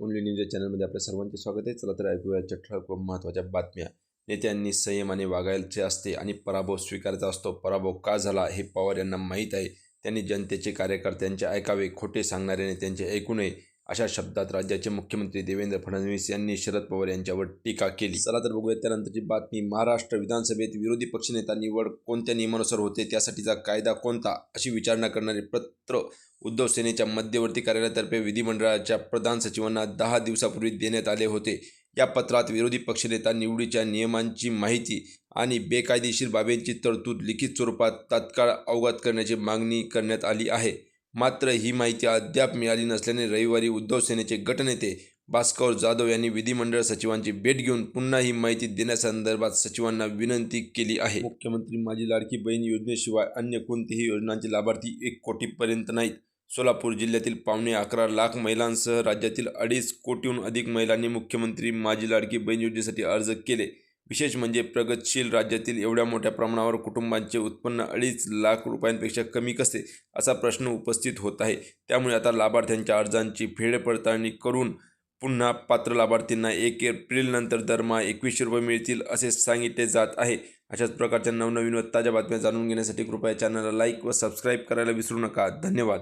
Only news या चॅनलमध्ये आपल्या सर्वांचे स्वागत आहे. चला तर ऐकूयाच्या ठळक व महत्त्वाच्या बातम्या. नेत्यांनी संयमाने वागायचे असते आणि पराभव स्वीकारायचा असतो. पराभव का झाला हे पवार यांना माहीत आहे. त्यांनी जनतेचे कार्यकर्त्यांचे ऐकावे खोटे सांगणाऱ्याने त्यांचे ऐकू नये. अशा शब्दात राज्याचे मुख्यमंत्री देवेंद्र फडणवीस यांनी शरद पवार यांच्यावर टीका केली. चला तर बघूया त्यानंतरची बातमी. महाराष्ट्र विधानसभेत विरोधी पक्षनेता निवड कोणत्या नियमानुसार होते? त्यासाठीचा कायदा कोणता? अशी विचारणा करणारे पत्र उद्धव सेनेच्या मध्यवर्ती कार्यालयातर्फे विधिमंडळाच्या प्रधान सचिवांना दहा दिवसापूर्वी देण्यात आले होते. या पत्रात विरोधी पक्षनेता निवडीच्या नियमांची माहिती आणि बेकायदेशीर बाबींची तरतूद लिखित स्वरूपात तात्काळ अवगत करण्याची मागणी करण्यात आली आहे. मात्र ही माहिती अद्याप मिळाली नसल्याने रविवारी उद्धव सेनेचे गटनेते भास्कर जाधव यांनी विधिमंडळ सचिवांची भेट घेऊन पुन्हा ही माहिती देण्यासंदर्भात सचिवांना विनंती केली आहे. मुख्यमंत्री माझी लाडकी बहीण योजनेशिवाय अन्य कोणतीही योजनांचे लाभार्थी एक कोटीपर्यंत नाहीत. सोलापूर जिल्ह्यातील पावणे अकरा लाख महिलांसह राज्यातील अडीच कोटीहून अधिक महिलांनी मुख्यमंत्री माझी लाडकी बहीण योजनेसाठी अर्ज केले. विशेष म्हणजे प्रगतशील राज्यातील एवढ्या मोठ्या प्रमाणावर कुटुंबांचे उत्पन्न अडीच लाख रुपयांपेक्षा कमी कसे असा प्रश्न उपस्थित होत आहे. त्यामुळे आता लाभार्थ्यांच्या अर्जांची फेरपडताळणी करून पुन्हा पात्र लाभार्थींना एक एप्रिलनंतर दरमहा एकवीसशे रुपये मिळतील असे सांगितले जात आहे. अशाच प्रकारच्या नवनवीन व ताज्या बातम्या जाणून घेण्यासाठी कृपया चॅनलला लाईक व सबस्क्राईब करायला विसरू नका. धन्यवाद.